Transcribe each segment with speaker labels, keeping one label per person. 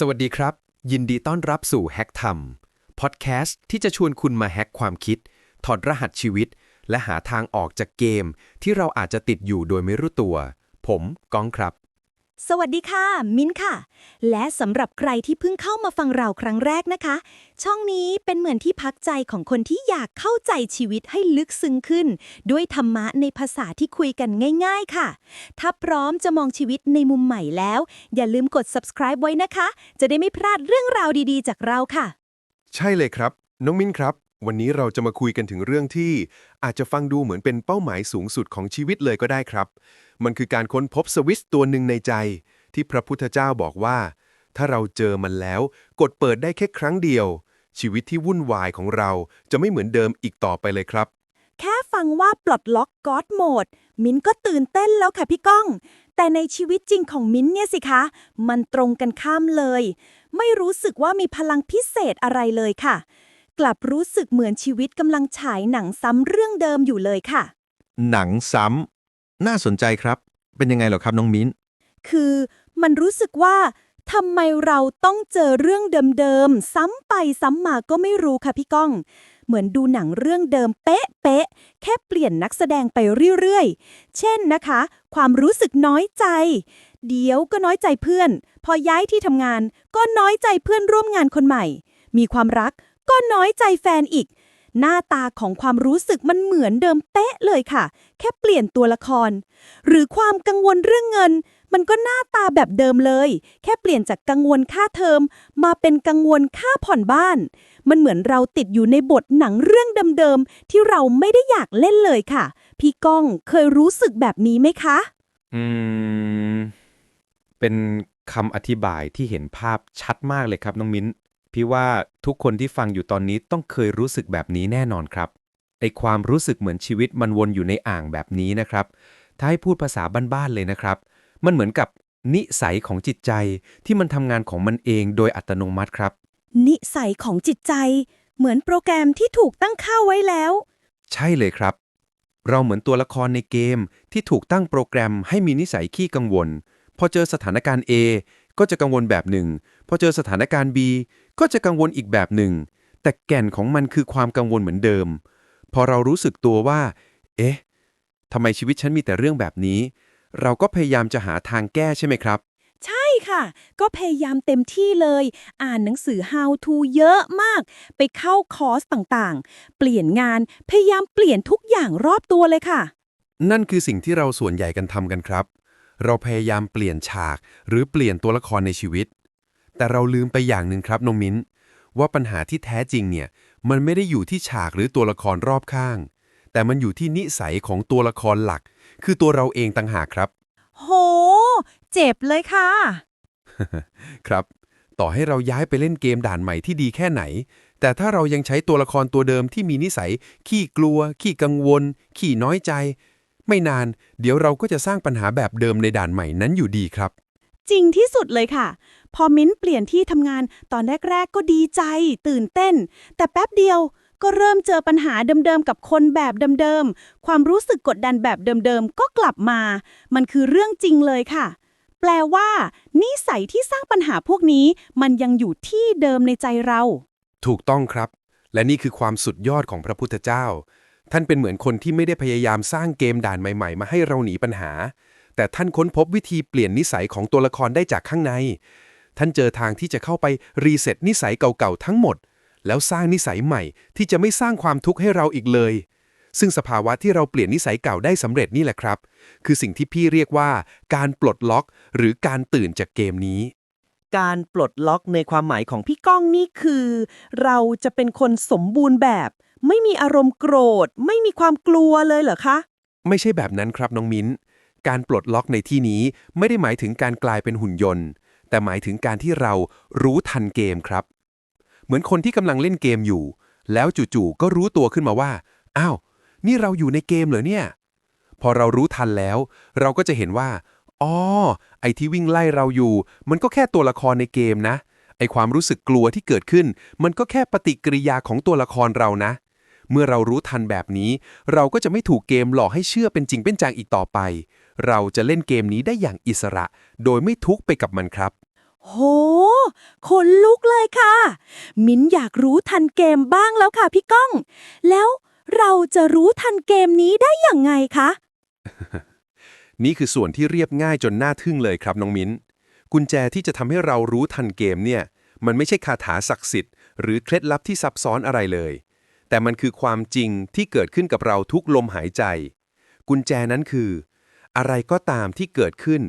Speaker 1: สวัสดีครับ ยินดีต้อนรับสู่แฮกธรรมพอดแคสต์ที่จะชวนคุณมาแฮกความคิด ถอดรหัสชีวิต และหาทางออกจากเกม ที่เราอาจจะติดอยู่โดยไม่รู้ตัว ผมก้องครับ
Speaker 2: สวัสดีค่ะ มิ้นค่ะ และสำหรับใครที่เพิ่งเข้ามาฟังเราครั้งแรกนะคะ ช่องนี้เป็นเหมือนที่พักใจของคนที่อยากเข้าใจชีวิตให้ลึกซึ้งขึ้น ด้วยธรรมะในภาษาที่คุยกันง่าย ๆ ค่ะ ถ้าพร้อมจะมองชีวิตในมุมใหม่แล้ว อย่าลืมกด subscribe ไว้นะคะ จะได้ไม่พลาดเรื่องราวดีๆ จากเราค่ะ
Speaker 3: ใช่เลยครับ น้องมิ้นครับ วันนี้เราจะมาคุยกันถึงเรื่องที่ อาจจะฟังดูเหมือนเป็นเป้าหมายสูงสุดของชีวิตเลยก็ได้ครับ มันคือการค้นพบสวิตช์ตัวหนึ่งในใจ ที่พระพุทธเจ้าบอกว่า ถ้าเราเจอมันแล้ว กดเปิดได้แค่ครั้งเดียว ชีวิตที่วุ่นวายของเราจะไม่เหมือนเดิมอีกต่อไปเลยครับ
Speaker 2: แค่ฟังว่าปลดล็อกก็อดโหมด มิ้นก็ตื่นเต้นแล้วค่ะพี่ก้อง แต่ในชีวิตจริงของมิ้นเนี่ยสิคะ มันตรงกันข้ามเลย ไม่รู้สึกว่ามีพลังพิเศษอะไรเลยค่ะ กลับรู้สึกเหมือนชีวิตกำลังฉายหนังซ้ำเรื่องเดิมอยู่เลยค่ะ
Speaker 4: หนังซ้ำ น่าสนใจครับ เป็นยังไงเหรอครับน้องมิ้น
Speaker 2: คือมันรู้สึกว่าทำไมเราต้องเจอเรื่องเดิมๆซ้ำไปซ้ำมาก็ไม่รู้ค่ะพี่ก้อง เหมือนดูหนังเรื่องเดิมเป๊ะเป๊ะๆแค่เปลี่ยนนักแสดงไปเรื่อยๆ เช่นนะคะ ความรู้สึกน้อยใจ เดี๋ยวก็น้อยใจเพื่อน พอย้ายที่ทำงานก็น้อยใจเพื่อนร่วมงานคนใหม่ มีความรัก ก็น้อยใจแฟนอีก หน้าตาของความรู้สึกมันเหมือนเดิมเป๊ะเลยค่ะ แค่เปลี่ยนตัวละคร หรือความกังวลเรื่องเงิน มันก็หน้าตาแบบเดิมเลย แค่เปลี่ยนจากกังวลค่าเทอม มาเป็นกังวลค่าผ่อนบ้าน มันเหมือนเราติดอยู่ในบทหนังเรื่องเดิมๆที่เราไม่ได้อยากเล่นเลยค่ะ พี่ก้องเคยรู้สึกแบบนี้ไหมคะ
Speaker 1: อืม เป็นคำอธิบายที่เห็นภาพชัดมากเลยครับน้องมิ้น พี่ว่าทุกคนที่ฟังอยู่ตอนนี้ต้องเคยรู้สึกแบบนี้แน่นอนครับไอความรู้สึกเหมือนชีวิตมันวนอยู่ในอ่างแบบนี้นะครับ ถ้าให้พูดภาษาบ้านๆเลยนะครับ มันเหมือนกับนิสัยของจิตใจที่มันทำงานของมันเองโดยอัตโนมัติครับ
Speaker 2: นิสัยของจิตใจ เหมือนโปรแกรมที่ถูกตั้งค่าไว้แล้ว
Speaker 1: ใช่เลยครับ เราเหมือนตัวละครในเกมที่ถูกตั้งโปรแกรมให้มีนิสัยขี้กังวล พอเจอสถานการณ์ A ก็จะกังวลแบบหนึ่ง พอเจอสถานการณ์ B ก็จะกังวลอีกแบบหนึ่ง แต่แก่นของมันคือความกังวลเหมือนเดิม พอเรารู้สึกตัวว่า เอ๊ะทำไมชีวิตฉันมีแต่เรื่องแบบนี้ เราก็พยายามจะหาทางแก้ใช่ไหมครับ
Speaker 2: ใช่ค่ะ ก็พยายามเต็มที่เลย อ่านหนังสือ how to เยอะมาก ไปเข้าคอร์สต่างๆ เปลี่ยนงาน พยายามเปลี่ยนทุกอย่างรอบตัวเลยค่ะ
Speaker 3: นั่นคือสิ่งที่เราส่วนใหญ่กันทำกันครับ เราพยายามเปลี่ยนฉาก หรือเปลี่ยนตัวละครในชีวิต แต่เราลืมไปอย่างหนึ่งครับน้องมิ้น ว่าปัญหาที่แท้จริงเนี่ย มันไม่ได้อยู่ที่ฉากหรือตัวละครรอบข้าง แต่มันอยู่ที่นิสัยของตัวละครหลัก คือตัวเราเองต่างหากครับ
Speaker 2: โห เจ็บเลยค่ะ
Speaker 3: ครับ ต่อให้เราย้ายไปเล่นเกมด่านใหม่ที่ดีแค่ไหน แต่ถ้าเรายังใช้ตัวละครตัวเดิมที่มีนิสัย ขี้กลัว ขี้กังวล ขี้น้อยใจ ไม่นาน เดี๋ยวเราก็จะสร้างปัญหาแบบเดิมในด่านใหม่นั้นอยู่ดีครับ
Speaker 2: จริงที่สุดเลยค่ะ พอมิ้นเปลี่ยนที่ทำงานตอนแรก ๆ ก็ดีใจ ตื่นเต้น แต่แป๊บเดียวก็เริ่มเจอปัญหาเดิมๆกับคนแบบเดิมๆ ความรู้สึกกดดันแบบเดิมๆ ก็กลับมา มันคือเรื่องจริงเลยค่ะ แปลว่า นิสัยที่สร้างปัญหาพวกนี้ มันยังอยู่ที่เดิมในใจเรา
Speaker 3: ถูกต้องครับ และนี่คือความสุดยอดของพระพุทธเจ้า ท่านเป็นเหมือนคนที่ไม่ได้พยายามสร้างเกมด่านใหม่ ๆ มาให้เราหนีปัญหา แต่ท่านค้นพบวิธีเปลี่ยนนิสัยของตัวละครได้จากข้างใน ท่านเจอทางที่จะเข้าไปรีเซ็ตนิสัยเก่าๆทั้งหมด แล้วสร้างนิสัยใหม่ที่จะไม่สร้างความทุกข์ให้เราอีกเลย ซึ่งสภาวะที่เราเปลี่ยนนิสัยเก่าได้สำเร็จนี่แหละครับ คือสิ่งที่พี่เรียกว่า การปลดล็อก หรือการตื่นจากเกมนี้
Speaker 5: การปลดล็อกในความหมายของพี่ก้องนี่คือ เราจะเป็นคนสมบูรณ์แบบ ไม่มีอารมณ์โกรธ ไม่มีความกลัวเลยเหรอคะ
Speaker 3: ไม่ใช่แบบนั้นครับน้องมิ้น การปลดล็อกในที่นี้ไม่ได้หมายถึงการกลายเป็นหุ่นยนต์ แต่หมายถึงการที่เรารู้ทันเกมครับ เหมือนคนที่กำลังเล่นเกมอยู่ แล้วจู่ๆก็รู้ตัวขึ้นมาว่า อ้าว นี่เราอยู่ในเกมเหรอเนี่ย พอเรารู้ทันแล้ว เราก็จะเห็นว่า อ๋อ ไอ้ที่วิ่งไล่เราอยู่ มันก็แค่ตัวละครในเกมนะ ไอ้ความรู้สึกกลัวที่เกิดขึ้น มันก็แค่ปฏิกิริยาของตัวละครเรานะ เมื่อเรารู้ทันแบบนี้ เราก็จะไม่ถูกเกมหลอกให้เชื่อเป็นจริงเป็นจังอีกต่อไป เราจะเล่นเกมนี้ได้อย่างอิสระ โดยไม่ทุกข์ไปกับมันครับ
Speaker 2: โห ขนลุกเลยค่ะ มิ้นอยากรู้ทันเกมบ้างแล้วค่ะพี่ก้อง แล้วเราจะรู้ทันเกมนี้ได้อย่างไงคะ
Speaker 3: นี่คือส่วนที่เรียบง่ายจนน่าทึ่งเลยครับน้องมิ้น กุญแจที่จะทำให้เรารู้ทันเกมเนี่ย มันไม่ใช่คาถาศักดิ์สิทธิ์หรือเคล็ดลับที่ซับซ้อนอะไรเลย แต่มันคือความจริงที่เกิดขึ้นกับเราทุกลมหายใจ กุญแจนั้นคือ อะไรก็ตามที่เกิดขึ้น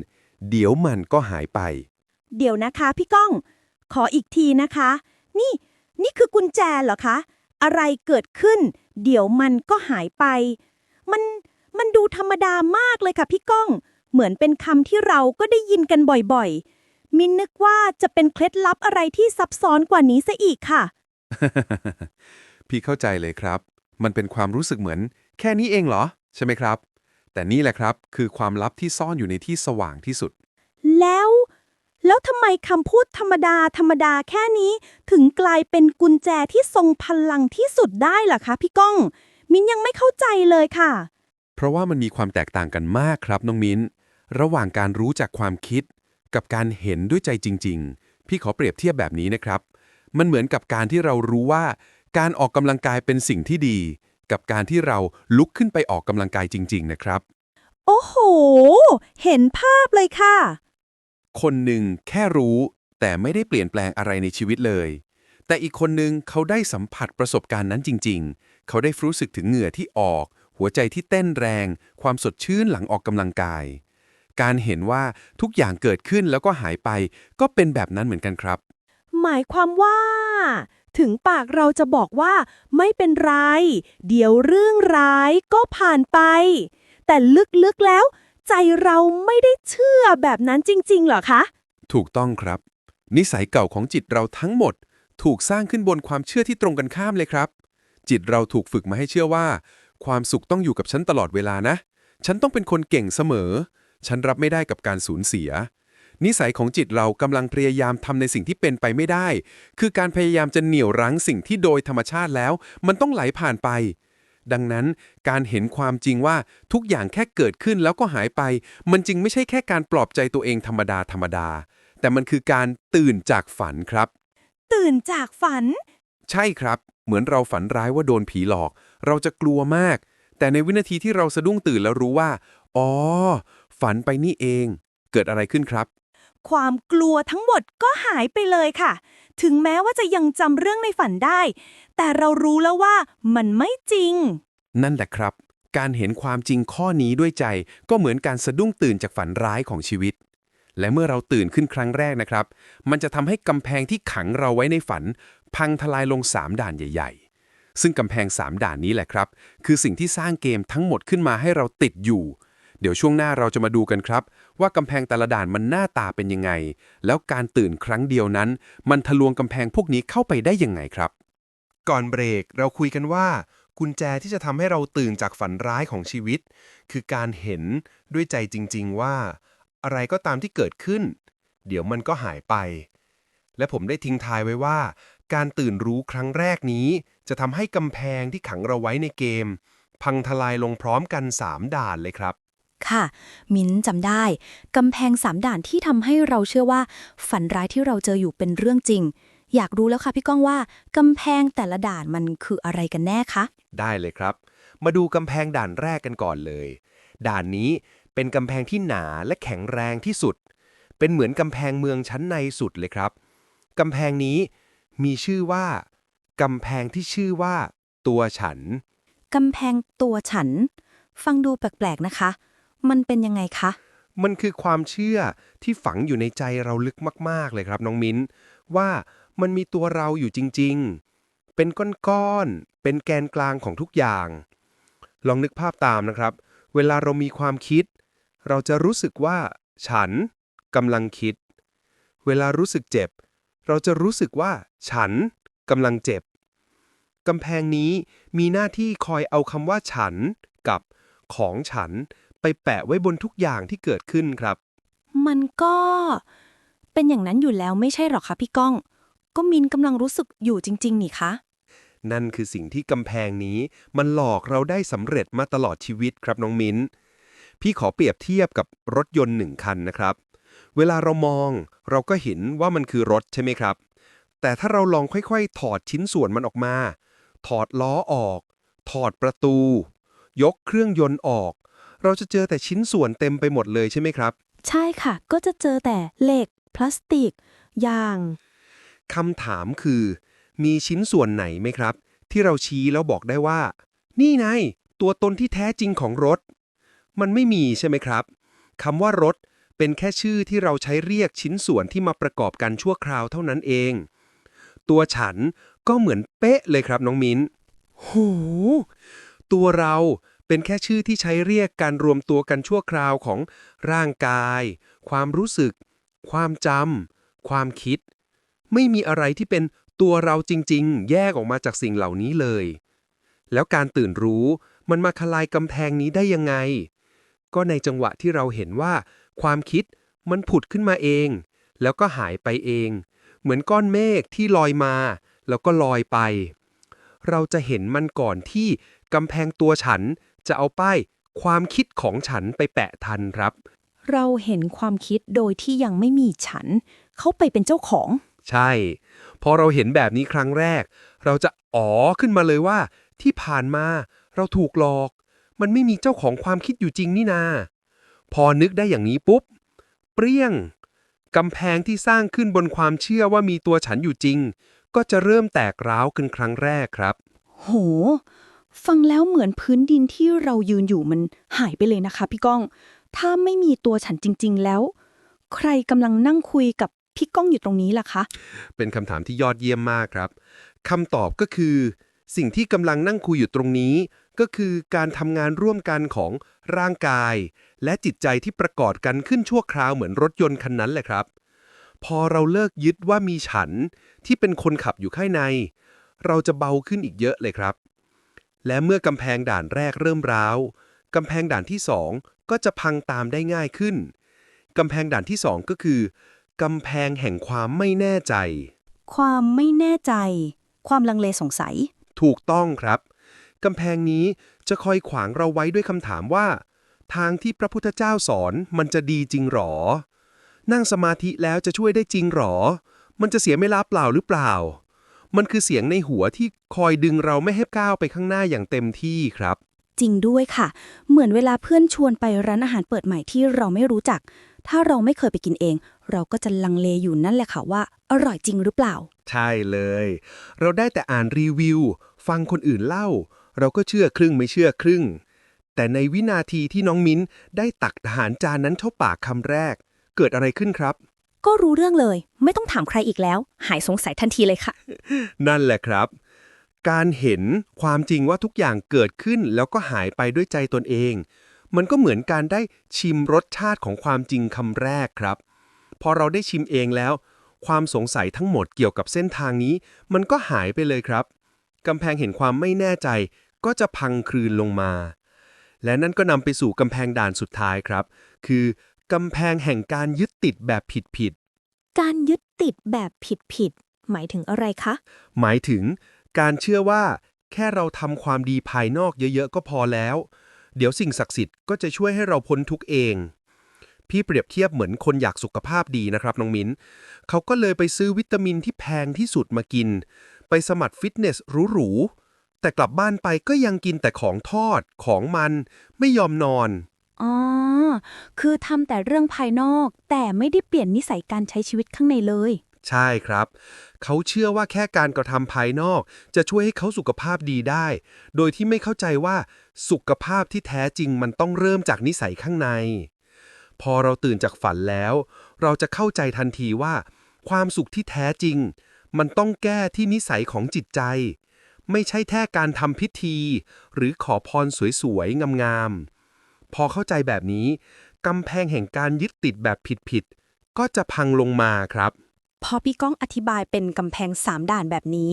Speaker 3: เดี๋ยวมันก็หายไป
Speaker 2: เดี๋ยวนะคะพี่ก้อง ขออีกทีนะคะ นี่ นี่คือกุญแจเหรอคะ อะไรเกิดขึ้น เดี๋ยวมันก็หายไป มันมันดูธรรมดามากเลยค่ะพี่ก้อง เหมือนเป็นคำที่เราก็ได้ยินกันบ่อยๆ มินนึกว่าจะเป็นเคล็ดลับอะไรที่ซับซ้อนกว่านี้ซะอีกค่ะ
Speaker 3: พี่เข้าใจเลยครับ มันเป็นความรู้สึกเหมือน แค่นี้เองเหรอ ใช่ไหมครับ แต่นี่แหละครับคือความลับที่ซ่อนอยู่ในที่สว่างที่สุด
Speaker 2: แล้ว แล้วทำไมคำพูดธรรมดาธรรมดาแค่นี้ ถึงกลายเป็นกุญแจที่ทรงพลังที่สุดได้ล่ะคะพี่ก้อง มินยังไม่เข้าใจเลยค่ะ
Speaker 3: เพราะว่ามันมีความแตกต่างกันมากครับน้องมิ้น ระหว่างการรู้จากความคิด กับการเห็นด้วยใจจริง ๆ พี่ขอเปรียบเทียบแบบนี้นะครับ มันเหมือนกับการที่เรารู้ว่า การออกกำลังกายเป็นสิ่งที่ดี กับการที่เราลุกขึ้นไปออกกำลังกายจริง ๆ นะครับ
Speaker 2: โอ้โห เห็นภาพเลยค่ะ
Speaker 3: คนหนึ่งแค่รู้ แต่ไม่ได้เปลี่ยนแปลงอะไรในชีวิตเลย แต่อีกคนหนึ่งเขาได้สัมผัสประสบการณ์นั้นจริง ๆ เขาได้รู้สึกถึงเหงื่อที่ออก หัวใจที่เต้นแรง ความสดชื่นหลังออกกำลังกาย การเห็นว่าทุกอย่างเกิดขึ้นแล้วก็หายไป ก็เป็นแบบนั้นเหมือนกันครับ
Speaker 2: หมายความว่า ถึงปากเราจะบอกว่าไม่เป็นไร เดี๋ยวเรื่องร้ายก็ผ่านไป แต่ลึกๆแล้ว ใจเราไม่ได้เชื่อแบบนั้นจริง ๆ เหรอคะ
Speaker 3: ถูกต้องครับ นิสัยเก่าของจิตเราทั้งหมด ถูกสร้างขึ้นบนความเชื่อที่ตรงกันข้ามเลยครับ จิตเราถูกฝึกมาให้เชื่อว่า ความสุขต้องอยู่กับฉันตลอดเวลานะ ฉันต้องเป็นคนเก่งเสมอ ฉันรับไม่ได้กับการสูญเสีย นิสัยของจิตเรากำลังพยายามทำในสิ่งที่เป็นไปไม่ได้ คือการพยายามจะเหนี่ยวรั้งสิ่งที่โดยธรรมชาติแล้ว มันต้องไหลผ่านไป ดังนั้นการเห็นความจริงว่าทุกอย่างแค่เกิดขึ้นแล้วก็หายไป มันจึงไม่ใช่แค่การปลอบใจตัวเองธรรมดาธรรมดา แต่มันคือการตื่นจากฝันครับ
Speaker 2: ตื่นจากฝัน
Speaker 3: ใช่ครับ เหมือนเราฝันร้ายว่าโดนผีหลอก เราจะกลัวมาก แต่ในวินาทีที่เราสะดุ้งตื่นแล้วรู้ว่า อ๋อ ฝันไปนี่เอง เกิดอะไรขึ้นครับ
Speaker 2: ความกลัวทั้งหมดก็หายไปเลยค่ะ ถึงแม้ว่าจะยังจำเรื่องในฝันได้ แต่เรารู้แล้วว่ามันไม่จริง
Speaker 3: นั่นแหละครับ การเห็นความจริงข้อนี้ด้วยใจก็เหมือนการสะดุ้งตื่นจากฝันร้ายของชีวิต และเมื่อเราตื่นขึ้นครั้งแรกนะครับ มันจะทำให้กำแพงที่ขังเราไว้ในฝัน พังทลายลง3ด่านใหญ่ ๆ ซึ่งกำแพง3ด่านนี้แหละครับ คือสิ่งที่สร้างเกมทั้งหมดขึ้นมาให้เราติดอยู่ เดี๋ยวช่วงหน้าเราจะมาดูกันครับ ว่ากำแพงแต่ละด่านมันหน้าตาเป็นยังไง แล้วการตื่นครั้งเดียวนั้น มันทะลวงกำแพงพวกนี้เข้าไปได้ยังไงครับ
Speaker 6: ก่อนเบรกเราคุยกันว่า กุญแจที่จะทำให้เราตื่นจากฝันร้ายของชีวิต คือการเห็นด้วยใจจริง ๆ ว่า อะไรก็ตามที่เกิดขึ้น เดี๋ยวมันก็หายไป และผมได้ทิ้งทายไว้ว่า การตื่นรู้ครั้งแรกนี้ จะทำให้กำแพงที่ขังเราไว้ในเกม พังทลายลงพร้อมกัน 3 ด่านเลยครับ
Speaker 7: ค่ะ มิ้นจำได้ กำแพงสามด่านที่ทำให้เราเชื่อว่า ฝันร้ายที่เราเจออยู่เป็นเรื่องจริง อยากรู้แล้วค่ะพี่ก้องว่ากำแพงแต่ละด่านมันคืออะไรกันแน่คะ
Speaker 6: ได้เลยครับ มาดูกำแพงด่านแรกกันก่อนเลย ด่านนี้เป็นกำแพงที่หนาและแข็งแรงที่สุด เป็นเหมือนกำแพงเมืองชั้นในสุดเลยครับกำแพงนี้มีชื่อว่ากำแพงที่ชื่อว่า ตัวฉัน
Speaker 7: กำแพงตัวฉัน ฟังดูแปลกๆนะคะ มันเป็นยังไงคะ
Speaker 6: มันคือความเชื่อที่ฝังอยู่ในใจเราลึกมาก ๆ เลยครับน้องมิ้น ว่ามันมีตัวเราอยู่จริง ๆ เป็นก้อนๆ เป็นแกนกลางของทุกอย่าง ลองนึกภาพตามนะครับ เวลาเรามีความคิด เราจะรู้สึกว่า ฉันกำลังคิด เวลารู้สึกเจ็บ เราจะรู้สึกว่า ฉันกำลังเจ็บกำแพงนี้มีหน้าที่คอยเอาคำว่าฉันกับของฉัน ไปแปะไว้บนทุกอย่างที่เกิดขึ้นครับ
Speaker 7: มันก็เป็นอย่างนั้นอยู่แล้วไม่ใช่หรอคะพี่ก้อง ก็มินกำลังรู้สึกอยู่จริง ๆ นี่คะ
Speaker 6: นั่นคือสิ่งที่กำแพงนี้ มันหลอกเราได้สำเร็จมาตลอดชีวิตครับน้องมิ้น พี่ขอเปรียบเทียบกับรถยนต์หนึ่งคันนะครับ
Speaker 3: เวลาเรามอง เราก็เห็นว่ามันคือรถใช่ไหมครับ แต่ถ้าเราลองค่อย ๆ ถอดชิ้นส่วนมันออกมา ถอดล้อออก ถอดประตู ยกเครื่องยนต์ออก เราจะเจอแต่ชิ้นส่วนเต็มไปหมดเลยใช่ไหมครับ
Speaker 7: ใช่ค่ะ ก็จะเจอแต่เหล็ก พลาสติกยาง
Speaker 3: คำถามคือ มีชิ้นส่วนไหนไหมครับ ที่เราชี้แล้วบอกได้ว่า นี่ไงตัวตนที่แท้จริงของรถ มันไม่มีใช่ไหมครับคำว่ารถเป็นแค่ชื่อที่เราใช้เรียกชิ้นส่วนที่มาประกอบกันชั่วคราวเท่านั้นเอง ตัวฉันก็เหมือนเป๊ะเลยครับน้องมิ้น
Speaker 5: โห
Speaker 3: ตัวเรา เป็นแค่ชื่อที่ใช้เรียกการรวมตัวกันชั่วคราวของร่างกาย ความรู้สึก ความจำความคิด ไม่มีอะไรที่เป็นตัวเราจริง ๆ แยกออกมาจากสิ่งเหล่านี้เลย แล้วการตื่นรู้มันมาคลายกำแพงนี้ได้ยังไง ก็ในจังหวะที่เราเห็นว่า ความคิดมันผุดขึ้นมาเอง แล้วก็หายไปเอง เหมือนก้อนเมฆที่ลอยมา แล้วก็ลอยไป เราจะเห็นมันก่อนที่กำแพงตัวฉัน จะเอาป้ายความคิดของฉันไปแปะทันครับ
Speaker 7: เราเห็นความคิดโดยที่ยังไม่มีฉัน เข้าไปเป็นเจ้าของ
Speaker 3: ใช่ พอเราเห็นแบบนี้ครั้งแรก เราจะอ๋อขึ้นมาเลยว่า ที่ผ่านมาเราถูกหลอก มันไม่มีเจ้าของความคิดอยู่จริงนี่นา พอนึกได้อย่างนี้ปุ๊บ เปรี้ยงกำแพงที่สร้างขึ้นบนความเชื่อว่ามีตัวฉันอยู่จริง ก็จะเริ่มแตกร้าวขึ้นครั้งแรกครับ
Speaker 7: โห ฟังแล้วเหมือนพื้นดินที่เรายืนอยู่มันหายไปเลยนะคะ พี่ก้อง ถ้าไม่มีตัวฉันจริง ๆ แล้ว ใครกำลังนั่งคุยกับพี่ก้องอยู่ตรงนี้ล่ะคะ
Speaker 3: เป็นคำถามที่ยอดเยี่ยมมากครับคำตอบก็คือ สิ่งที่กำลังนั่งคุยอยู่ตรงนี้ ก็คือการทำงานร่วมกันของร่างกาย และจิตใจที่ประกอบกันขึ้นชั่วคราวเหมือนรถยนต์คันนั้นแหละครับ พอเราเลิกยึดว่ามีฉันที่เป็นคนขับอยู่ข้างใน เราจะเบาขึ้นอีกเยอะเลยครับ และเมื่อกำแพงด่านแรกเริ่มร้าวกำแพงด่านที่สองก็จะพังตามได้ง่ายขึ้นกำแพงด่านที่สองก็คือกำแพงแห่งความไม่แน่ใจ
Speaker 7: ความไม่แน่ใจ ความลังเลสงสัย
Speaker 3: ถูกต้องครับกำแพงนี้จะคอยขวางเราไว้ด้วยคำถามว่า ทางที่พระพุทธเจ้าสอนมันจะดีจริงหรอ นั่งสมาธิแล้วจะช่วยได้จริงหรอ มันจะเสียเวลาเปล่าหรือเปล่า มันคือเสียงในหัวที่คอยดึงเราไม่ให้ก้าวไปข้างหน้าอย่างเต็มที่ครับ
Speaker 7: จริงด้วยค่ะ เหมือนเวลาเพื่อนชวนไปร้านอาหารเปิดใหม่ที่เราไม่รู้จัก ถ้าเราไม่เคยไปกินเอง เราก็จะลังเลอยู่นั่นแหละค่ะว่า อร่อยจริงหรือเปล่า
Speaker 3: ใช่เลย เราได้แต่อ่านรีวิว ฟังคนอื่นเล่า เราก็เชื่อครึ่งไม่เชื่อครึ่ง แต่ในวินาทีที่น้องมิ้นได้ตักอาหารจานนั้นเข้าปากคำแรก เกิดอะไรขึ้นครับ
Speaker 7: ก็รู้เรื่องเลย ไม่ต้องถามใครอีกแล้ว หายสงสัยทันทีเลยค่ะ
Speaker 3: นั่นแหละครับ การเห็นความจริงว่าทุกอย่างเกิดขึ้นแล้วก็หายไปด้วยใจตนเอง มันก็เหมือนการได้ชิมรสชาติของความจริงคำแรกครับ พอเราได้ชิมเองแล้ว ความสงสัยทั้งหมดเกี่ยวกับเส้นทางนี้ มันก็หายไปเลยครับกำแพงเห็นความไม่แน่ใจ ก็จะพังคลืนลงมา และนั่นก็นำไปสู่กำแพงด่านสุดท้ายครับ คือ กำแพงแห่งการยึดติดแบบผิดๆ
Speaker 7: การยึดติดแบบผิดๆ หมายถึงอะไรคะ
Speaker 3: หมายถึงการเชื่อว่าแค่เราทำความดีภายนอกเยอะๆ ก็พอแล้ว เดี๋ยวสิ่งศักดิ์สิทธิ์ก็จะช่วยให้เราพ้นทุกข์เอง พี่เปรียบเทียบเหมือนคนอยากสุขภาพดีนะครับน้องมิ้น เขาก็เลยไปซื้อวิตามินที่แพงที่สุดมากิน ไปสมัครฟิตเนสหรูๆ แต่กลับบ้านไปก็ยังกินแต่ของทอดของมัน ไม่ยอมนอน
Speaker 7: อ๋อ คือทำแต่เรื่องภายนอก แต่ไม่ได้เปลี่ยนนิสัยการใช้ชีวิตข้างในเลย
Speaker 3: ใช่ครับ เขาเชื่อว่าแค่การกระทำภายนอก จะช่วยให้เขาสุขภาพดีได้ โดยที่ไม่เข้าใจว่าสุขภาพที่แท้จริงมันต้องเริ่มจากนิสัยข้างใน พอเราตื่นจากฝันแล้ว เราจะเข้าใจทันทีว่า ความสุขที่แท้จริง มันต้องแก้ที่นิสัยของจิตใจ ไม่ใช่แค่การทำพิธี หรือขอพรสวยๆงามๆ พอเข้าใจแบบนี้ กำแพงแห่งการยึดติดแบบผิดๆ ก็จะพังลงมาครับ
Speaker 7: พอพี่ก้องอธิบายเป็นกำแพงสามด่านแบบนี้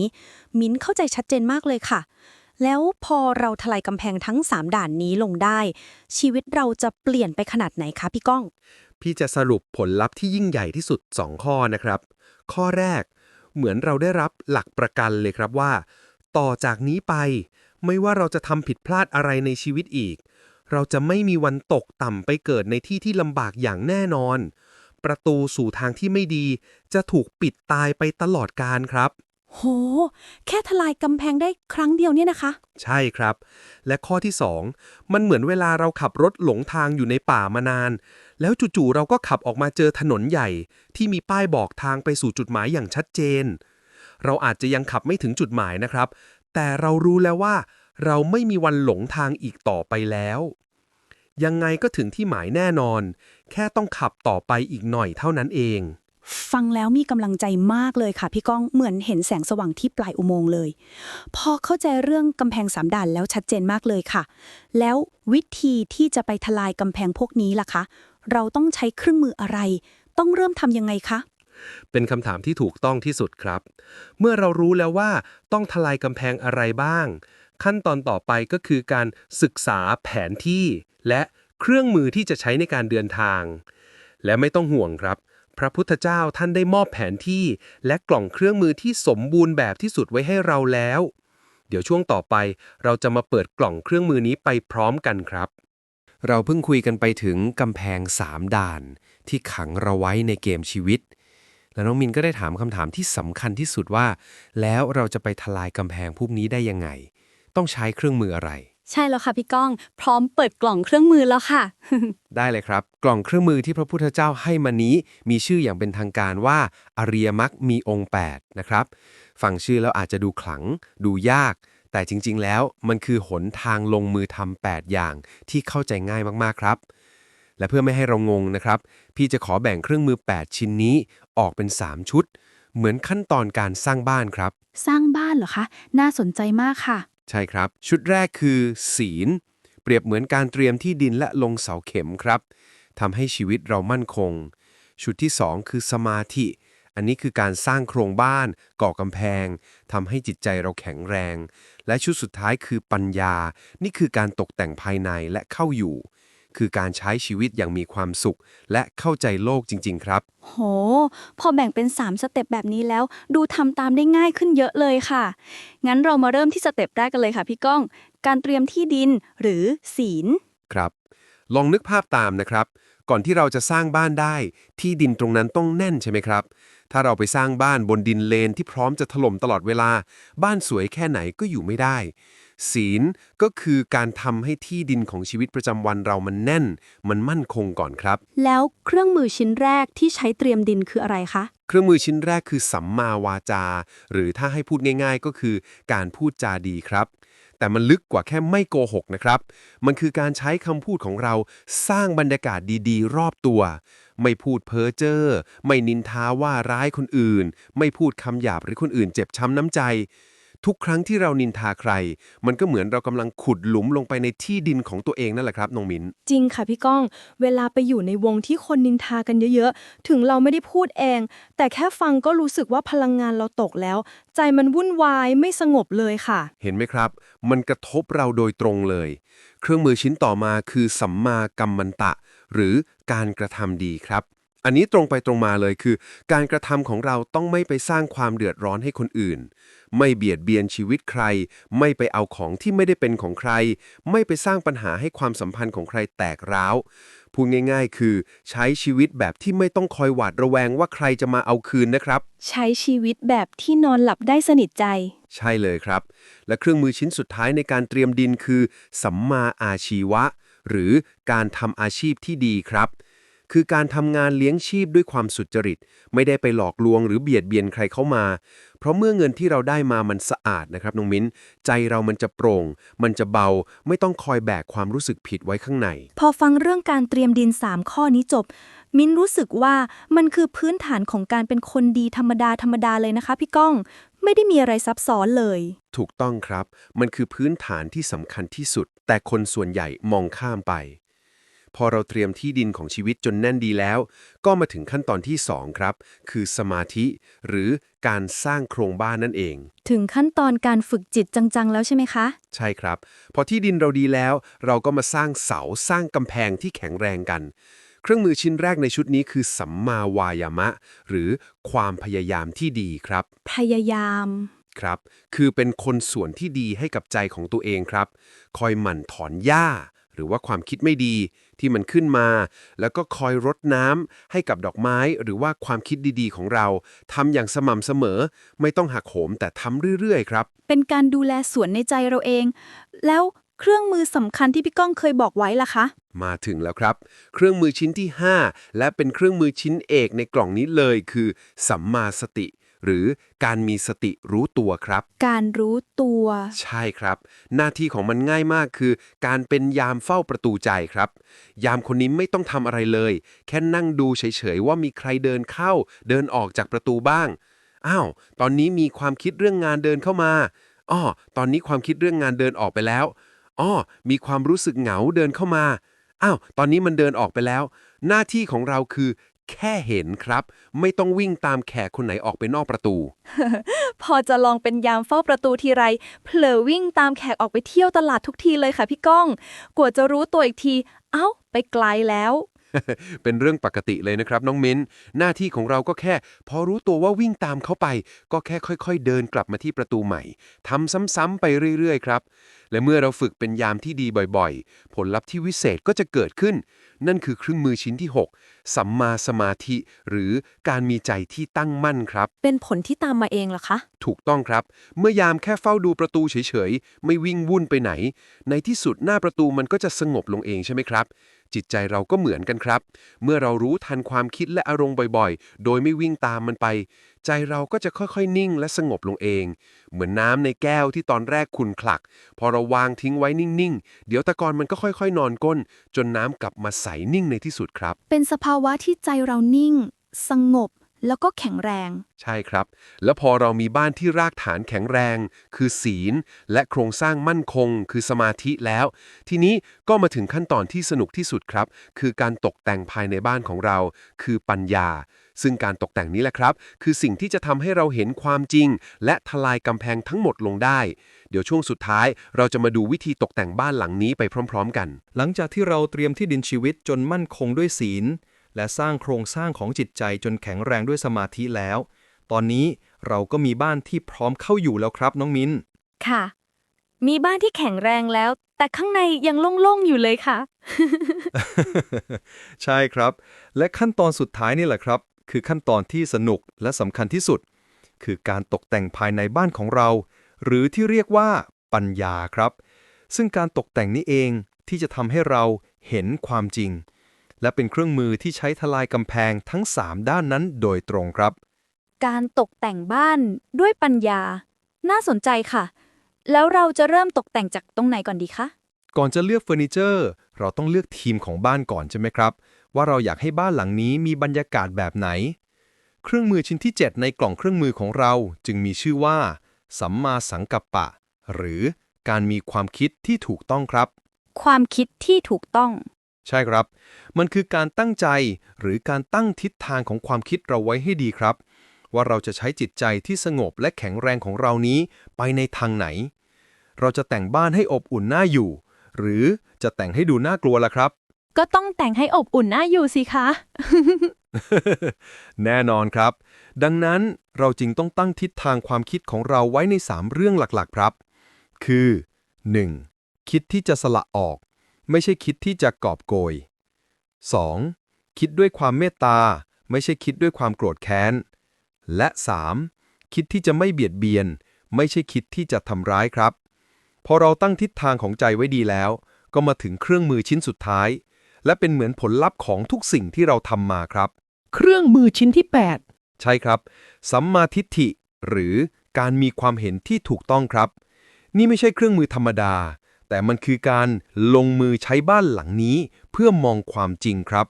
Speaker 7: มิ้นเข้าใจชัดเจนมากเลยค่ะ แล้วพอเราทลายกำแพงทั้งสามด่านนี้ลงได้ ชีวิตเราจะเปลี่ยนไปขนาดไหนคะพี่ก้อง
Speaker 3: พี่จะสรุปผลลัพธ์ที่ยิ่งใหญ่ที่สุด 2 ข้อนะครับ ข้อแรก เหมือนเราได้รับหลักประกันเลยครับว่า ต่อจากนี้ไป ไม่ว่าเราจะทำผิดพลาดอะไรในชีวิตอีก เราจะไม่มีวันตกต่ำไปเกิดในที่ที่ลำบากอย่างแน่นอน
Speaker 8: ประตูสู่ทางที่ไม่ดี จะถูกปิดตายไปตลอดกาลครับ
Speaker 9: โห แค่ทลายกำแพงได้ครั้งเดียวเนี่ยนะคะ
Speaker 8: ใช่ครับ และข้อที่2มันเหมือนเวลาเราขับรถหลงทางอยู่ในป่ามานาน แล้วจู่ๆเราก็ขับออกมาเจอถนนใหญ่ ที่มีป้ายบอกทางไปสู่จุดหมายอย่างชัดเจน เราอาจจะยังขับไม่ถึงจุดหมายนะครับ แต่เรารู้แล้วว่า เราไม่มีวันหลงทางอีกต่อไปแล้ว ยังไงก็ถึงที่หมายแน่นอน แค่ต้องขับต่อไปอีกหน่อยเท่านั้นเอง
Speaker 7: ฟังแล้วมีกำลังใจมากเลยค่ะพี่ก้องเหมือนเห็นแสงสว่างที่ปลายอุโมงค์เลย พอเข้าใจเรื่องกำแพงสามด่านแล้วชัดเจนมากเลยค่ะ แล้ววิธีที่จะไปทลายกำแพงพวกนี้ล่ะคะ เราต้องใช้เครื่องมืออะไร ต้องเริ่มทำยังไงคะ
Speaker 8: เป็นคำถามที่ถูกต้องที่สุดครับ เมื่อเรารู้แล้วว่าต้องทลายกำแพงอะไรบ้าง ขั้นตอนต่อไปก็คือการศึกษาแผนที่ และเครื่องมือที่จะใช้ในการเดินทาง และไม่ต้องห่วงครับ พระพุทธเจ้าท่านได้มอบแผนที่ และกล่องเครื่องมือที่สมบูรณ์แบบที่สุดไว้ให้เราแล้ว เดี๋ยวช่วงต่อไปเราจะมาเปิดกล่องเครื่องมือนี้ไปพร้อมกันครับ
Speaker 3: เราเพิ่งคุยกันไปถึงกำแพงสามด่าน ที่ขังเราไว้ในเกมชีวิตแล้วน้องมินก็ได้ถามคำถามที่สำคัญที่สุดว่า แล้วเราจะไปทลายกำแพงพวกนี้ได้ยังไง ต้องใช้เครื่องมืออะไร
Speaker 7: ใช่แล้วค่ะพี่ก้อง พร้อมเปิดกล่องเครื่องมือแล้วค่ะ
Speaker 3: ได้เลยครับ กล่องเครื่องมือที่พระพุทธเจ้าให้มานี้ มีชื่ออย่างเป็นทางการว่าอริยมรรคมีองค์ 8 นะครับ ฟังชื่อแล้วอาจจะดูขลัง ดูยาก แต่จริง ๆ แล้วมันคือหนทางลงมือทำ8อย่างที่เข้าใจง่ายมากๆครับ และเพื่อไม่ให้เรางงนะครับ พี่จะขอแบ่งเครื่องมือ 8 ชิ้นนี้ออกเป็น 3 ชุด เหมือนขั้นตอนการสร้างบ้านครับ
Speaker 7: สร้างบ้านเหรอคะ น่าสนใจมากค่ะ
Speaker 3: ใช่ครับ ชุดแรกคือ ศีล เปรียบเหมือนการเตรียมที่ดินและลงเสาเข็มครับทำให้ชีวิตเรามั่นคง ชุดที่ 2 คือสมาธิ อันนี้คือการสร้างโครงบ้าน ก่อกำแพงทำให้จิตใจเราแข็งแรง และชุดสุดท้ายคือปัญญา นี่คือการตกแต่งภายในและเข้าอยู่ คือการใช้ชีวิตอย่างมีความสุข และเข้าใจโลกจริง ๆ ครับ
Speaker 7: โห พอแบ่งเป็น 3 สเต็ปแบบนี้แล้ว ดูทำตามได้ง่ายขึ้นเยอะเลยค่ะ งั้นเรามาเริ่มที่สเต็ปแรกกันเลยค่ะพี่ก้อง การเตรียมที่ดินหรือศีล
Speaker 3: ครับ ลองนึกภาพตามนะครับ ก่อนที่เราจะสร้างบ้านได้ ที่ดินตรงนั้นต้องแน่นใช่ไหมครับ ถ้าเราไปสร้างบ้านบนดินเลนที่พร้อมจะถล่มตลอดเวลา บ้านสวยแค่ไหนก็อยู่ไม่ได้ ศีลก็คือการทำให้ที่ดินของชีวิตประจำวันเรามันแน่น มันมั่นคงก่อนครับ
Speaker 7: แล้วเครื่องมือชิ้นแรกที่ใช้เตรียมดินคืออะไรคะ
Speaker 3: เครื่องมือชิ้นแรกคือสัมมาวาจา หรือถ้าให้พูดง่าย ๆ ก็คือการพูดจาดีครับแต่มันลึกกว่าแค่ไม่โกหกนะครับ มันคือการใช้คำพูดของเราสร้างบรรยากาศดีๆ รอบตัว ไม่พูดเพ้อเจ้อ ไม่นินทาว่าร้ายคนอื่น ไม่พูดคำหยาบหรือคนอื่นเจ็บช้ำน้ำใจ ทุกครั้งที่เรานินทาใคร มันก็เหมือนเรากำลังขุดหลุมลงไปในที่ดินของตัวเองนั่นแหละครับน้องมิน
Speaker 2: จริงค่ะพี่ก้อง เวลาไปอยู่ในวงที่คนนินทากันเยอะๆ ถึงเราไม่ได้พูดเอง แต่แค่ฟังก็รู้สึกว่าพลังงานเราตกแล้ว ใจมันวุ่นวายไม่สงบเลยค่ะ
Speaker 3: เห็นไหมครับ มันกระทบเราโดยตรงเลย เครื่องมือชิ้นต่อมาคือสัมมากัมมันตะ หรือการกระทำดีครับ อันนี้ตรงไปตรงมาเลยคือ การกระทำของเราต้องไม่ไปสร้างความเดือดร้อนให้คนอื่น ไม่เบียดเบียนชีวิตใคร ไม่ไปเอาของที่ไม่ได้เป็นของใคร ไม่ไปสร้างปัญหาให้ความสัมพันธ์ของใครแตกร้าวพูดง่าย ๆ คือ ใช้ชีวิตแบบที่ไม่ต้องคอยหวาดระแวงว่าใครจะมาเอาคืนนะครับ
Speaker 2: ใช้ชีวิตแบบที่นอนหลับได้สนิทใจ
Speaker 3: ใช่เลยครับ และเครื่องมือชิ้นสุดท้ายในการเตรียมดินคือ สัมมาอาชีวะ หรือการทำอาชีพที่ดีครับ คือการทำงานเลี้ยงชีพด้วยความสุจริต ไม่ได้ไปหลอกลวงหรือเบียดเบียนใครเข้ามา เพราะเมื่อเงินที่เราได้มามันสะอาดนะครับน้องมิ้น ใจเรามันจะโปร่ง มันจะเบา ไม่ต้องคอยแบกความรู้สึกผิดไว้ข้างใน
Speaker 7: พอฟังเรื่องการเตรียมดิน 3 ข้อนี้จบ มิ้นรู้สึกว่ามันคือพื้นฐานของการเป็นคนดีธรรมดาธรรมดาเลยนะคะ พี่ก้องไม่ได้มีอะไรซับซ้อนเลย
Speaker 3: ถูกต้องครับ มันคือพื้นฐานที่สำคัญที่สุด แต่คนส่วนใหญ่มองข้ามไป พอเราเตรียมที่ดินของชีวิตจนแน่นดีแล้ว ก็มาถึงขั้นตอนที่ 2 ครับ คือสมาธิ หรือการสร้างโครงบ้านนั่นเอง
Speaker 7: ถึงขั้นตอนการฝึกจิตจัง ๆ แล้วใช่ไหมคะ
Speaker 3: ใช่ครับ พอที่ดินเราดีแล้ว เราก็มาสร้างเสาสร้างกำแพงที่แข็งแรงกัน เครื่องมือชิ้นแรกในชุดนี้คือสัมมาวายามะ หรือความพยายามที่ดีครับ
Speaker 7: พยายาม
Speaker 3: ครับ คือเป็นคนส่วนที่ดีให้กับใจของตัวเองครับ คอยหมั่นถอนหญ้า หรือว่าความคิดไม่ดี
Speaker 10: ที่มันขึ้นมา แล้วก็คอยรดน้ำให้กับดอกไม้ หรือว่าความคิดดีๆ ของเราทำอย่างสม่ำเสมอ ไม่ต้องหักโหมแต่ทำเรื่อยๆ ครับ
Speaker 2: เป็นการดูแลสวนในใจเราเอง แล้วเครื่องมือสำคัญที่พี่ก้องเคยบอกไว้ล่ะคะ
Speaker 10: มาถึงแล้วครับ เครื่องมือชิ้นที่ 5 และเป็นเครื่องมือชิ้นเอกในกล่องนี้เลยคือ สัมมาสติ หรือการมีสติรู้ตัวครับ
Speaker 2: การรู้ตัว
Speaker 10: ใช่ครับ หน้าที่ของมันง่ายมากคือ การเป็นยามเฝ้าประตูใจครับ ยามคนนี้ไม่ต้องทำอะไรเลย แค่นั่งดูเฉยๆว่ามีใครเดินเข้า เดินออกจากประตูบ้างอ้าวตอนนี้มีความคิดเรื่องงานเดินเข้ามาอ้อตอนนี้ความคิดเรื่องงานเดินออกไปแล้วอ้อมีความรู้สึกเหงาเดินเข้ามาอ้าวตอนนี้มันเดินออกไปแล้ว หน้าที่ของเราคือ แค่เห็นครับ ไม่ต้องวิ่งตามแขกคนไหนออกไปนอกประตู
Speaker 2: พอจะลองเป็นยามเฝ้าประตูทีไรเผลอวิ่งตามแขกออกไปเที่ยวตลาดทุกทีเลยค่ะพี่ก้อง กว่าจะรู้ตัวอีกที เอ้า ไปไกลแล้ว
Speaker 10: เป็นเรื่องปกติเลยนะครับน้องมิ้น หน้าที่ของเราก็แค่ พอรู้ตัวว่าวิ่งตามเขาไป ก็แค่ค่อยๆ เดินกลับมาที่ประตูใหม่ทำซ้ำๆไปเรื่อยๆครับ และเมื่อเราฝึกเป็นยามที่ดีบ่อยๆ ผลลัพธ์ที่วิเศษก็จะเกิดขึ้น นั่นคือเครื่องมือชิ้นที่ 6 สัมมาสมาธิ หรือการมีใจที่ตั้งมั่นครับ
Speaker 2: เป็นผลที่ตามมาเองเหรอคะ
Speaker 10: ถูกต้องครับ เมื่อยามแค่เฝ้าดูประตูเฉยๆ ไม่วิ่งวุ่นไปไหน ในที่สุดหน้าประตูมันก็จะสงบลงเองใช่ไหมครับ จิตใจเราก็เหมือนกันครับ เมื่อเรารู้ทันความคิดและอารมณ์บ่อยๆ โดยไม่วิ่งตามมันไป ใจเราก็จะค่อยๆ นิ่งและสงบลงเอง เหมือนน้ำในแก้วที่ตอนแรกขุ่นขลัก พอเราวางทิ้งไว้นิ่งๆ เดี๋ยวตะกอนมันก็ค่อยๆ นอนก้น จนน้ำกลับมาใสนิ่งในที่สุดครับ
Speaker 2: เป็นสภาวะที่ใจเรานิ่ง สงบ แล้วก็แข็งแรง
Speaker 10: ใช่ครับ แล้วพอเรามีบ้านที่รากฐานแข็งแรง คือศีล และโครงสร้างมั่นคง คือสมาธิแล้ว ทีนี้ก็มาถึงขั้นตอนที่สนุกที่สุดครับ คือการตกแต่งภายในบ้านของเรา คือปัญญา ซึ่งการตกแต่งนี้แหละครับ คือสิ่งที่จะทำให้เราเห็นความจริง และทลายกำแพงทั้งหมดลงได้ เดี๋ยวช่วงสุดท้าย เราจะมาดูวิธีตกแต่งบ้านหลังนี้ไปพร้อม ๆ กัน
Speaker 3: หลังจากที่เราเตรียมที่ดินชีวิตจนมั่นคงด้วยศีล และสร้างโครงสร้างของจิตใจจนแข็งแรงด้วยสมาธิแล้ว ตอนนี้เราก็มีบ้านที่พร้อมเข้าอยู่แล้วครับน้องมิ้น
Speaker 11: ค่ะ มีบ้านที่แข็งแรงแล้ว แต่ข้างในยังโล่งๆอยู่เลยค่ะ
Speaker 3: ใช่ครับ และขั้นตอนสุดท้ายนี่แหละครับ คือขั้นตอนที่สนุกและสำคัญที่สุด คือการตกแต่งภายในบ้านของเรา หรือที่เรียกว่าปัญญาครับ ซึ่งการตกแต่งนี้เองที่จะทำให้เราเห็นความจริง และเป็นเครื่องมือที่ใช้ทลายกำแพงทั้ง 3 ด้านนั้นโดยตรงครับ
Speaker 2: การตกแต่งบ้านด้วยปัญญา น่าสนใจค่ะ แล้วเราจะเริ่มตกแต่งจากตรงไหนก่อนดีคะ
Speaker 3: ก่อนจะเลือกเฟอร์นิเจอร์ เราต้องเลือกทีมของบ้านก่อนใช่ไหมครับ ว่าเราอยากให้บ้านหลังนี้มีบรรยากาศแบบไหน เครื่องมือชิ้นที่ 7 ในกล่องเครื่องมือของเราจึงมีชื่อว่า สัมมาสังกัปปะ หรือการมีความคิดที่ถูกต้องครับ
Speaker 2: ความคิดที่ถูกต้อง
Speaker 3: ใช่ครับ มันคือการตั้งใจหรือการตั้งทิศทางของความคิดเราไว้ให้ดีครับ ว่าเราจะใช้จิตใจที่สงบและแข็งแรงของเรานี้ไปในทางไหน เราจะแต่งบ้านให้อบอุ่นน่าอยู่ หรือจะแต่งให้ดูน่ากลัวล่ะครับ
Speaker 11: ก็ต้องแต่งให้อบอุ่นน่าอยู่สิคะ
Speaker 3: แน่นอนครับ ดังนั้นเราจึงต้องตั้งทิศทางความคิดของเราไว้ใน 3 เรื่องหลักๆ ครับ คือ 1. คิดที่จะสละออก ไม่ใช่คิดที่จะกอบโกย 2. คิดด้วยความเมตตา ไม่ใช่คิดด้วยความโกรธแค้น และ 3. คิดที่จะไม่เบียดเบียน ไม่ใช่คิดที่จะทำร้ายครับ พอเราตั้งทิศทางของใจไว้ดีแล้ว ก็มาถึงเครื่องมือชิ้นสุดท้าย และเป็นเหมือนผลลัพธ์ของทุกสิ่งที่เราทำมาครับ
Speaker 12: เครื่องมือชิ้นที่
Speaker 3: ใช่ครับ สัมมาทิฏฐิ หรือการมีความเห็นที่ถูกต้องครับ นี่ไม่ใช่เครื่องมือธรรมดา แต่มันคือการลงมือใช้บ้านหลังนี้ เพื่อมองความจริงครับ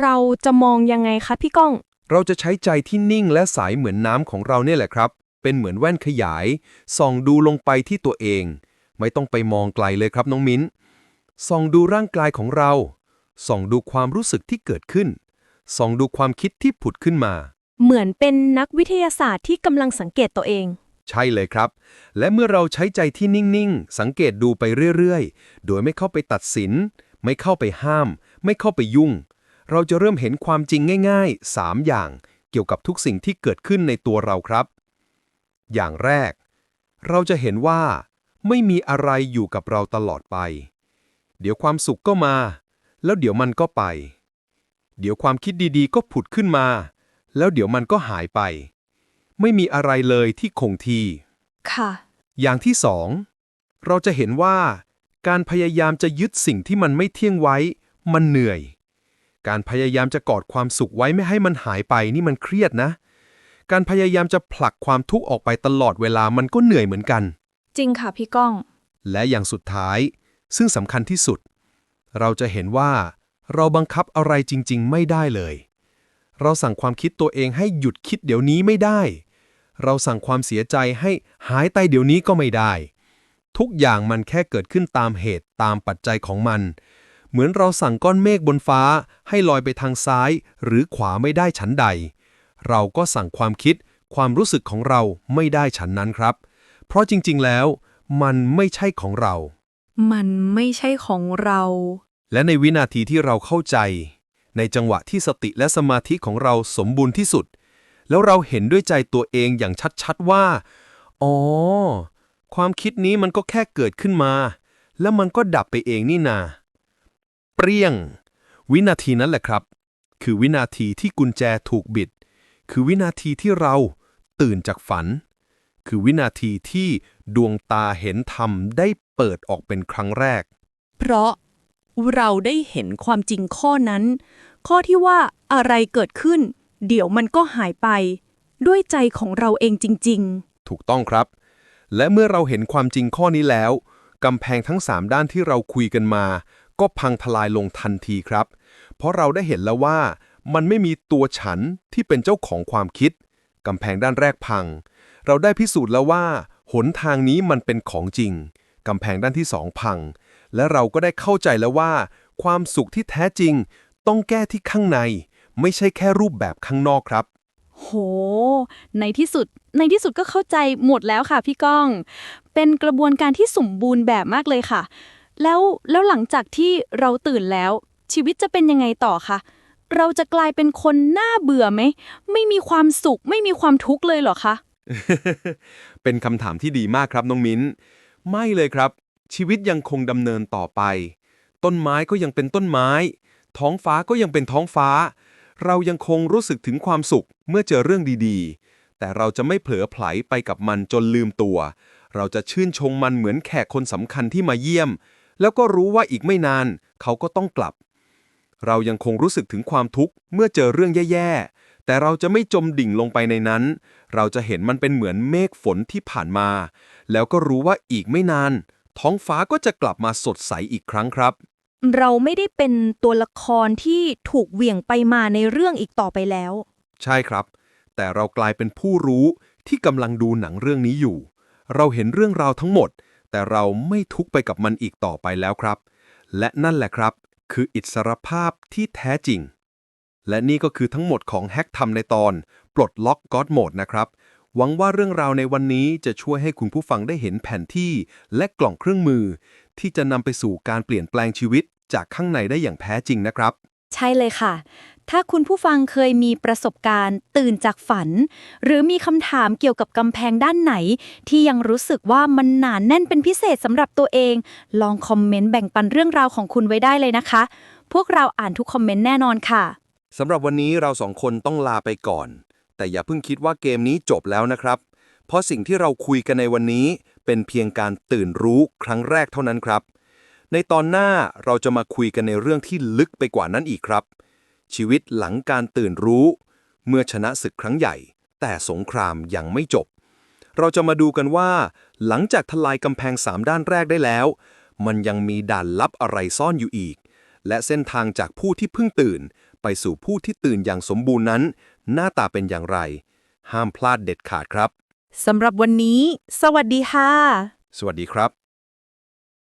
Speaker 11: เราจะมองยังไงคะพี่ก้อง
Speaker 3: เราจะใช้ใจที่นิ่งและใสเหมือนน้ำของเราเนี่ยแหละครับ เป็นเหมือนแว่นขยาย ส่องดูลงไปที่ตัวเอง ไม่ต้องไปมองไกลเลยครับน้องมิ้น ส่องดูร่างกายของเรา ส่องดูความรู้สึกที่เกิดขึ้น ส่องดูความคิดที่ผุดขึ้นมา
Speaker 11: เหมือนเป็นนักวิทยาศาสตร์ที่กำลังสังเกตตัวเอง
Speaker 3: ใช่เลยครับ และเมื่อเราใช้ใจที่นิ่ง ๆ สังเกตดูไปเรื่อย ๆ โดยไม่เข้าไปตัดสิน ไม่เข้าไปห้าม ไม่เข้าไปยุ่ง เราจะเริ่มเห็นความจริงง่าย ๆ 3 อย่าง เกี่ยวกับทุกสิ่งที่เกิดขึ้นในตัวเราครับ อย่างแรก เราจะเห็นว่า ไม่มีอะไรอยู่กับเราตลอดไป เดี๋ยวความสุขก็มา แล้วเดี๋ยวมันก็ไป เดี๋ยวความคิดดีๆ ก็ผุดขึ้นมา แล้วเดี๋ยวมันก็หายไป ไม่มีอะไรเลยที่คงที่
Speaker 13: ค่ะ
Speaker 3: อย่างที่สองเราจะเห็นว่า การพยายามจะยึดสิ่งที่มันไม่เที่ยงไว้ มันเหนื่อย การพยายามจะกอดความสุขไว้ไม่ให้มันหายไปนี่มันเครียดนะ การพยายามจะผลักความทุกข์ออกไปตลอดเวลามันก็เหนื่อยเหมือนกัน
Speaker 13: จริงค่ะพี่ก้อง
Speaker 3: และอย่างสุดท้าย ซึ่งสำคัญที่สุด เราจะเห็นว่า เราบังคับอะไรจริง ๆ ไม่ได้เลย เราสั่งความคิดตัวเองให้หยุดคิดเดี๋ยวนี้ไม่ได้ เราสั่งความเสียใจให้หายไปเดี๋ยวนี้ก็ไม่ได้ ทุกอย่างมันแค่เกิดขึ้นตามเหตุตามปัจจัยของมัน เหมือนเราสั่งก้อนเมฆบนฟ้าให้ลอยไปทางซ้าย หรือขวาไม่ได้ฉันใด เราก็สั่งความคิด ความรู้สึกของเราไม่ได้ฉันนั้นครับ เพราะจริงๆแล้ว มันไม่ใช่ของเรา
Speaker 13: มันไม่ใช่ของเรา
Speaker 3: และในวินาทีที่เราเข้าใจ ในจังหวะที่สติและสมาธิของเราสมบูรณ์ที่สุด แล้วเราเห็นด้วยใจตัวเองอย่างชัดๆว่า อ๋อ ความคิดนี้มันก็แค่เกิดขึ้นมา แล้วมันก็ดับไปเองนี่นา เปรี้ยง วินาทีนั้นแหละครับ คือวินาทีที่กุญแจถูกบิด คือวินาทีที่เราตื่นจากฝัน คือวินาทีที่ดวงตาเห็นธรรมได้เปิดออกเป็นครั้งแรก
Speaker 14: เพราะเราได้เห็นความจริงข้อนั้น ข้อที่ว่าอะไรเกิดขึ้น เดี๋ยวมันก็หายไป ด้วยใจของเราเองจริง ๆ
Speaker 3: ถูกต้องครับ และเมื่อเราเห็นความจริงข้อนี้แล้วกำแพงทั้ง 3 ด้านที่เราคุยกันมา ก็พังทลายลงทันทีครับ เพราะเราได้เห็นแล้วว่า มันไม่มีตัวฉันที่เป็นเจ้าของความคิดกำแพงด้านแรกพัง เราได้พิสูจน์แล้วว่าหนทางนี้มันเป็นของจริงกำแพงด้านที่สองพัง และเราก็ได้เข้าใจแล้วว่า ความสุขที่แท้จริง ต้องแก้ที่ข้างใน ไม่ใช่แค่รูปแบบข้างนอกครับ
Speaker 13: โห ในที่สุด ในที่สุดก็เข้าใจหมดแล้วค่ะพี่ก้อง เป็นกระบวนการที่สมบูรณ์แบบมากเลยค่ะ แล้ว แล้วหลังจากที่เราตื่นแล้ว ชีวิตจะเป็นยังไงต่อคะ เราจะกลายเป็นคนน่าเบื่อไหม ไม่มีความสุข ไม่มีความทุกข์เลยเหรอคะ
Speaker 3: เป็นคำถามที่ดีมากครับน้องมิ้น ไม่เลยครับ ชีวิตยังคงดำเนินต่อไป ต้นไม้ก็ยังเป็นต้นไม้ ท้องฟ้าก็ยังเป็นท้องฟ้า เรายังคงรู้สึกถึงความสุขเมื่อเจอเรื่องดีๆ แต่เราจะไม่เผลอไผลไปกับมันจนลืมตัว เราจะชื่นชมมันเหมือนแขกคนสำคัญที่มาเยี่ยม แล้วก็รู้ว่าอีกไม่นาน เขาก็ต้องกลับ เรายังคงรู้สึกถึงความทุกข์เมื่อเจอเรื่องแย่ๆ แต่เราจะไม่จมดิ่งลงไปในนั้น เราจะเห็นมันเป็นเหมือนเมฆฝนที่ผ่านมา แล้วก็รู้ว่าอีกไม่นาน ท้องฟ้าก็จะกลับมาสดใสอีกครั้งครับ
Speaker 7: เราไม่ได้เป็นตัวละครที่ถูกเหวี่ยงไปมาในเรื่องอีกต่อไปแล้ว
Speaker 3: ใช่ครับ แต่เรากลายเป็นผู้รู้ที่กำลังดูหนังเรื่องนี้อยู่ เราเห็นเรื่องราวทั้งหมด แต่เราไม่ทุกไปกับมันอีกต่อไปแล้วครับ และนั่นแหละครับ คืออิสรภาพที่แท้จริง และนี่ก็คือทั้งหมดของแฮกทำในตอน ปลดล็อกก็อดโหมดนะครับหวังว่าเรื่องราวในวันนี้จะช่วยให้คุณผู้ฟังได้เห็นแผนที่และกล่องเครื่องมือ ที่จะนำไปสู่การเปลี่ยนแปลงชีวิต จากข้างในได้อย่างแท้จริงนะครับ
Speaker 7: ใช่เลยค่ะ ถ้าคุณผู้ฟังเคยมีประสบการณ์ ตื่นจากฝัน หรือมีคำถามเกี่ยวกับกำแพงด้านไหน ที่ยังรู้สึกว่ามันหนานแน่นเป็นพิเศษสำหรับตัวเอง ลองคอมเมนต์แบ่งปันเรื่องราวของคุณไว้ได้เลยนะคะ พวกเราอ่านทุกคอมเมนต์แน่นอนค่ะ
Speaker 3: สำหรับวันนี้เราสองคนต้องลาไปก่อน แต่อย่าเพิ่งคิดว่าเกมนี้จบแล้วนะครับ เพราะสิ่งที่เราคุยกันในวันนี้เป็นเพียงการตื่นรู้ครั้งแรกเท่านั้นครับ ในตอนหน้าเราจะมาคุยกันในเรื่องที่ลึกไปกว่านั้นอีกครับ ชีวิตหลังการตื่นรู้ เมื่อชนะศึกครั้งใหญ่ แต่สงครามยังไม่จบ เราจะมาดูกันว่า หลังจากทลายกำแพงสามด้านแรกได้แล้ว มันยังมีด่านลับอะไรซ่อนอยู่อีก และเส้นทางจากผู้ที่เพิ่งตื่น ไปสู่ผู้ที่ตื่นอย่างสมบูรณ์นั้น หน้าตาเป็นอย่างไร ห้ามพลาดเด็ดขาดครับ
Speaker 14: ๆสำหรับวันนี้ สวัสดีค่ะ
Speaker 3: สวัสดีครับ